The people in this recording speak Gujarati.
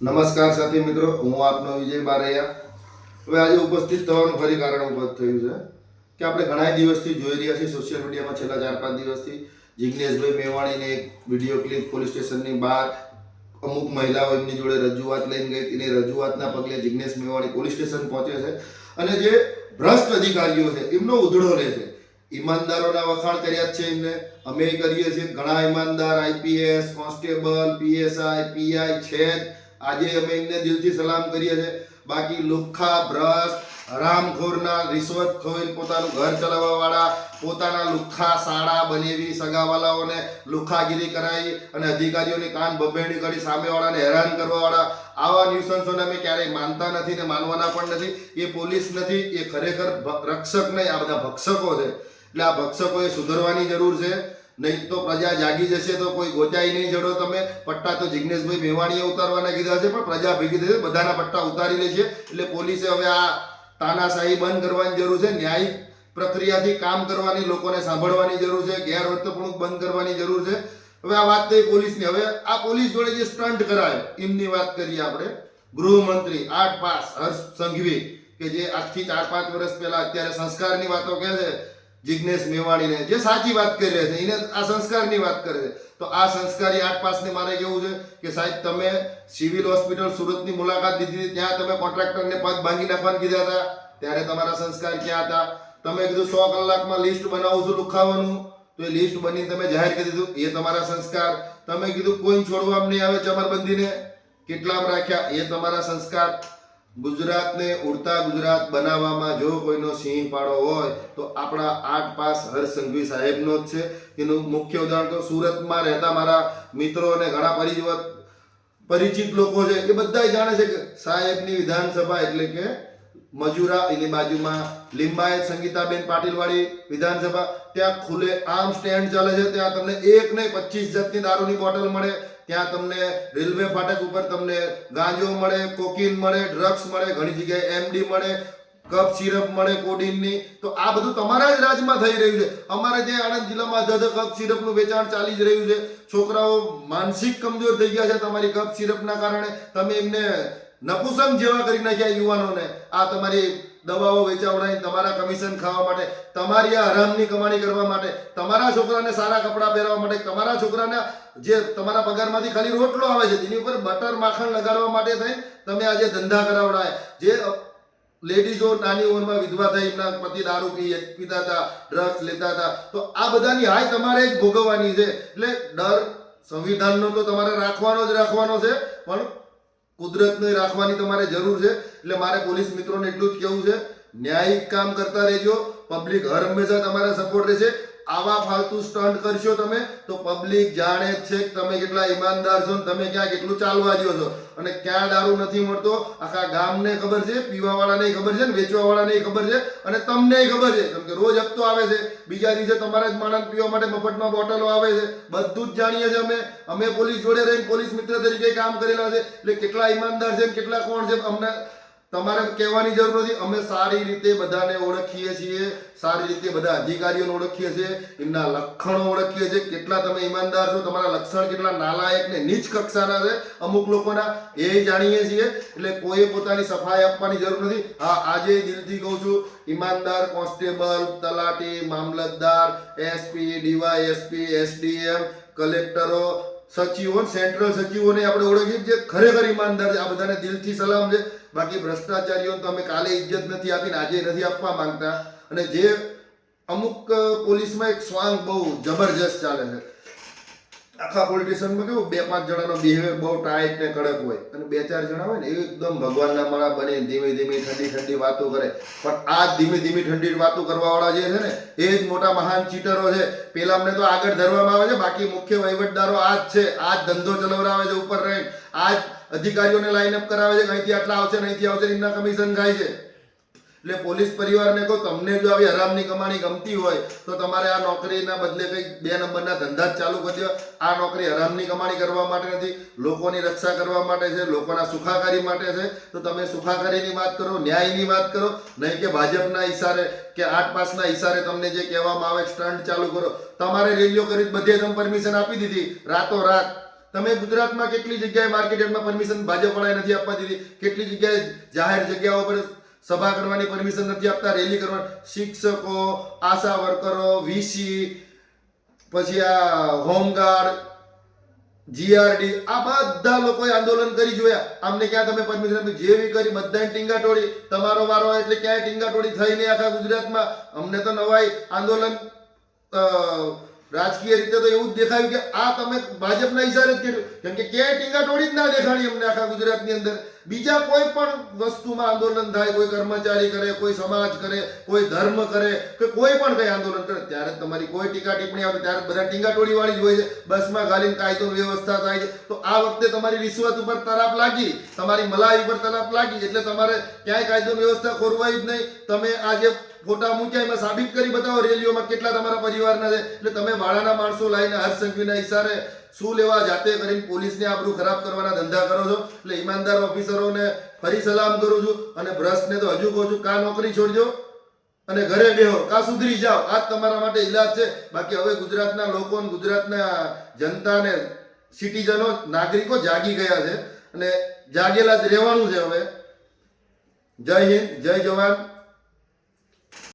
નમસ્કાર સાથી મિત્રો, હું આપનો વિજય બારૈયા. હવે આજે ઉપસ્થિત થવાનું ફરી કારણ ઊભા થયું છે કે આપણે ઘણા દિવસથી જોઈ રહ્યા છીએ સોશિયલ મીડિયામાં છેલ્લા ચાર પાંચ દિવસથી. જિજ્ઞેશભાઈ મેવાણીને એક વીડિયો ક્લિપ પોલીસ સ્ટેશનની બહાર અમુક મહિલાઓ એમની જોડે રજૂઆત લઈને ગઈ એની રજૂઆતના પગલે જિજ્ઞેશ મેવાણી પોલીસ સ્ટેશન પહોંચે છે અને જે ભ્રષ્ટ અધિકારીઓ છે, એમનો ઉધડો લે છે. ઈમાનદારોના વખાણ કર્યા છે એમને. અમે કરીએ છીએ, ઘણા ઈમાનદાર આઈપીએસ કોન્સ્ટેબલ પીએસઆઈ પીઆઈ છે આજે અમે એમને દિલથી સલામ કરીએ છીએ. બાકી લુખ્ખા ભ્રષ્ટ હરામખોરના, રિશ્વત ખોઈને પોતાનું ઘર ચલાવવા વાળા પોતાના લુખ્ખા સાડા બનેવી સગાવાલાઓને લુખ્ખાગીરી કરાવી અને અધિકારીઓની કાન બબેણી કરી સામેવાળાને હેરાન કરવાવાળા. આવા ન્યુસન્સોને અમે ક્યારેય માનતા નથી ને માનવાના પણ નથી. એ પોલીસ નથી, એ ખરેખર રક્ષક નહીં, આ બધા ભક્ષકો છે. એટલે આ ભક્ષકોએ સુધરવાની જરૂર છે. નહીં તો પ્રજા જાગી જશે તો કોઈ ગોચાઈ નહીં જડો તમે. પટ્ટા તો જિજ્ઞેશભાઈ મેવાણીએ ઉતારવાના કીધા છે, પણ પ્રજા ભેગી થશે, બધાના પટ્ટા ઉતારી લે છે એટલે પોલીસે હવે આ તાનાશાહી બંધ કરવાની જરૂર છે ન્યાયિક પ્રક્રિયાથી કામ કરવાની, લોકોને સાંભળવાની જરૂર છે, ગેરવર્તણૂક બંધ કરવાની જરૂર છે. હવે આ વાત થઈ પોલીસની. હવે આ પોલીસ જોડે જે સ્ટન્ટ કરાયો, એમની વાત કરીએ આપણે. ગૃહમંત્રી આઠ પાસ હર્ષ સંઘવી, કે જે આજથી ચાર પાંચ વર્ષ પહેલા અત્યારે સંસ્કારની વાતો કહે છે જિજ્ઞેશ મેવાણીને જે સાચી વાત કરી રહ્યા છે, એને આ સંસ્કારની વાત કરે છે. તો આ સંસ્કારી આઠ પાસને મારે કેવું છે કે સાહેબ, તમે સિવિલ હોસ્પિટલ સુરતની મુલાકાત લીધી હતી, ત્યાં તમે કોન્ટ્રાક્ટરને પગ ભાંગી નાખવાનું કીધા હતા. ત્યારે તમારા સંસ્કાર ક્યાં હતા? તમે કીધું સો કલાકમાં લિસ્ટ બનાવું છું લુખાવાનું. તો એ લિસ્ટ બની તમે જાહેર કરી દીધું. એ તમારા સંસ્કાર. તમે કીધું કોઈ છોડવા નહીં આવે ચમરબંધીને કેટલામ રાખ્યા. એ તમારા સંસ્કાર. ગુજરાતને ઉડતા ગુજરાત બનાવવામાં જો કોઈનો સિંહ પાડો હોય, તો આપણા આઠ પાસ હર્ષ સંઘવી સાહેબનો જ છે. એનું મુખ્ય ઉદાહરણ તો સુરતમાં રહેતા મારા મિત્રો અને ઘણા પરિચિત પરિચિત લોકો છે, એ બધા જાણે છે કે સાહેબની વિધાનસભા એટલે કે મજુરા, એની બાજુમાં લિંબાયત સંગીતાબેન પાટીલવાળી વિધાનસભા. ત્યાં ખુલે આમ સ્ટેન્ડ ચાલે છે, ત્યાં તમને એક નહીં, પચીસ જાતની દારૂની બોટલ મળે ત્યાં તમને રેલવે ફાટક ઉપર તમને ગાંજો મળે, કોકીન મળે ડ્રગ્સ મળે, ઘણી જગ્યાએ એમડી મળે કપ સિરપ મળે કોડીનની તો આ બધું તમારા જ રાજમાં થઈ રહ્યું છે. અમારે ત્યાં આણંદ જિલ્લામાં અધધ કપ સિરપનું વેચાણ ચાલી જ રહ્યું છે. છોકરાઓ માનસિક કમજોર થઈ ગયા છે તમારી કપ સિરપના કારણે. તમે એમને નપુસંગ જેવા કરી નાખ્યા યુવાનોને. આ તમારી દવાઓ વેચાવડાવી તમારા કમિશન ખાવા માટે, તમારી આ હરામની કમાણી કરવા માટે, તમારા છોકરાને સારા કપડાં પહેરવા માટે, તમારા છોકરાને જે તમારા પગારમાંથી ખાલી રોટલો આવે છે, તેની ઉપર બટર માખણ લગાડવા માટે થઈ તમે આજે ધંધા કરાવડાય. જે લેડીઝો નાની ઉંમરમાં વિધવા થઈ એમના પતિ દારૂ પી પીતા હતા ડ્રગ્સ લેતા હતા, તો આ બધાની હાય તમારે જ ભોગવવાની છે. એટલે ડર સંવિધાનનો તો તમારે રાખવાનો જ રાખવાનો છે, પણ કુદરતને રાખવાની તમારે જરૂર છે. એટલે મારે પોલીસ મિત્રોને એટલું જ કહેવું છે. ન્યાયિક કામ કરતા રહેજો. પબ્લિક હર હંમેશા તમારા સપોર્ટ રહેશે. આવા ફાલતુ સ્ટન્ટ કરશો તમે, તો પબ્લિક જાણે જ છે કે તમે કેટલા ઈમાનદાર છો તમે ક્યાં કેટલું ચાલવા દો છો. અને ક્યાં દારૂ નથી મળતો, આખા ગામને ખબર છે, પીવાવાળાને ખબર છે ને વેચવાવાળાને ખબર છે, અને તમને ખબર છે. કેમ કે રોજ હપ્તો આવે છે, બીજા દિવસે તમારા જ માણસ પીવા માટે મફતમાં બોટલો આવે છે. બધું જ જાણીએ છીએ અમે. અમે પોલીસ જોડે રહીને પોલીસ મિત્ર તરીકે કામ કરેલા છે. એટલે કેટલા ઈમાનદાર છે કેટલા કોણ છે, અમને તમારે કહેવાની જરૂર નથી. અમે સારી રીતે બધાને ઓળખીએ છીએ, સારી રીતે બધા અધિકારીઓને ઓળખીએ છીએ, એમના લક્ષણો ઓળખીએ છીએ. કેટલા તમે ઈમાનદાર છો, તમારા લક્ષણ કેટલા નાલાયક ને નીચ કક્ષાના છે, અમુક લોકોના, એ જાણીએ છીએ. એટલે કોઈએ પોતાની સફાઈ આપવાની જરૂર નથી. હા, આજે દિલથી કહું છું, ઈમાનદાર કોન્સ્ટેબલ, તલાટી, મામલતદાર, એસપી ડીવાય એસપી એસડીએમ, કલેક્ટરો સચિવો સેન્ટ્રલ સચિવોને આપણે ઓળખીએ જે ખરેખર ઈમાનદાર છે. આ બધાને દિલથી સલામ છે. બાકી ભ્રષ્ટાચારીઓને તો અમે કાલે ઇજ્જત નથી આપીને આજે નથી આપવા માંગતા. અને જે અમુક પોલીસમાં એક સ્વાંગ બહુ જબરજસ્ત ચાલે છે. આખા પોલિટિશિયનમાં કેવું, બે પાંચ જણાનો બિહેવિયર બહુ ટાઈટ ને કડક હોય. અને બે ચાર જણા હોય ને એકદમ ભગવાનના માળા બને, ધીમે ધીમે ઠંડી ઠંડી વાતો કરે. પણ આ ધીમે ધીમે ઠંડી વાતો કરવાવાળા જે છે ને, એ જ મોટા મહાન ચીટરો છે. પેલા અમને તો આગળ ધરવામાં આવે છે, બાકી મુખ્ય વહીવટદારો આ જ છે. આ જ ધંધો ચલાવડાવે છે, ઉપર રહીને. આ જ અધિકારીઓને લાઈન અપ કરાવે છે અહીંથી આટલા આવશે અહીંથી આવશે એમના કમિશન ખાય છે. એટલે પોલીસ પરિવારને કહો, તમને જો આવી હરામની કમાણી ગમતી હોય, તો તમારે આ નોકરીના બદલે કંઈક બે નંબરના ધંધા જ ચાલુ કરી દો આ નોકરી હરામની કમાણી કરવા માટે નથી, લોકોની રક્ષા કરવા માટે છે, લોકોના સુખાકારી માટે છે. તો તમે સુખાકારીની વાત કરો, ન્યાયની વાત કરો, નહીં કે ભાજપના ઈશારે કે આઠ પાસના ઈશારે તમને જે કહેવામાં આવે સ્ટન્ટ ચાલુ કરો. તમારે રેલીઓ કરી બધે તમે પરમિશન આપી દીધી રાતો રાત તમે ગુજરાતમાં કેટલી જગ્યાએ માર્કેટમાં પરમિશન ભાજપવાળાએ નથી આપવા દીધી? કેટલી જગ્યાએ જાહેર જગ્યાઓ પર સભા કરવાની પરમિશન નથી આપતા રેલી કરવાની. શિક્ષકો, આશા વર્કરો વીસી પછી આ હોમગાર્ડ જીઆરડી આ બધા લોકોએ આંદોલન કરી જોયા. આમને ક્યાં તમે પરમિશન આપી? જેવી કરી, બધાને ટીંગા ટોળી તમારો વારો એટલે ક્યાંય ટીંગા ટોળી થઈ નહીં આખા ગુજરાતમાં. અમને તો નવાઈ આંદોલન રાજકીય રીતે તો એવું જ દેખાયું કે આ તમે ભાજપના ઇશારે જ કર્યું. કેમ કે ક્યાંય ટીંગા ટોળી જ ના દેખાણી અમને આખા ગુજરાતની અંદર. બીજા કોઈ પણ વસ્તુમાં આંદોલન થાય, કોઈ કર્મચારી કરે, કોઈ સમાજ કરે, કોઈ ધર્મ કરે, કે કોઈ પણ કઈ આંદોલન કરે, ત્યારે તમારી કોઈ ટીકા ટિપ્પણી આવે ત્યારે બધા ટીંગા ટોળી વાળી જ હોય છે. બસમાં ગાલીને કાયદો વ્યવસ્થા થાય છે. તો આ વખતે તમારી રિશ્વત ઉપર તરાપ લાગી, તમારી મલાઈ ઉપર તરાપ લાગી, એટલે તમારે ક્યાંય કાયદો વ્યવસ્થા ખોરવાય જ નહીં. તમે આજે ફોટા મૂક્યા, એમાં સાબિત કરી બતાવો, રેલીઓમાં કેટલા તમારા પરિવારના છે. એટલે તમે વાળાના માણસો લાવીને હર્ષ સંઘવીના ઈશારે શું લેવા જાતે કરીને પોલીસને આબરૂ ખરાબ કરવાના ધંધા કરો છો? એટલે ઈમાનદાર ઓફિસરોને ફરી સલામ કરું છું અને ભ્રષ્ટને તો હજુ કહું છું, કા નોકરી છોડજો અને ઘરે બેહો, કા સુધરી જાઓ. આ તમારા માટે ઈલાજ છે. બાકી હવે ગુજરાતના લોકો ગુજરાતના જનતાને સિટીઝનો, નાગરિકો જાગી ગયા છે અને જાગેલા જ રહેવાનું છે હવે. જય હિન્દ, જય જવાન.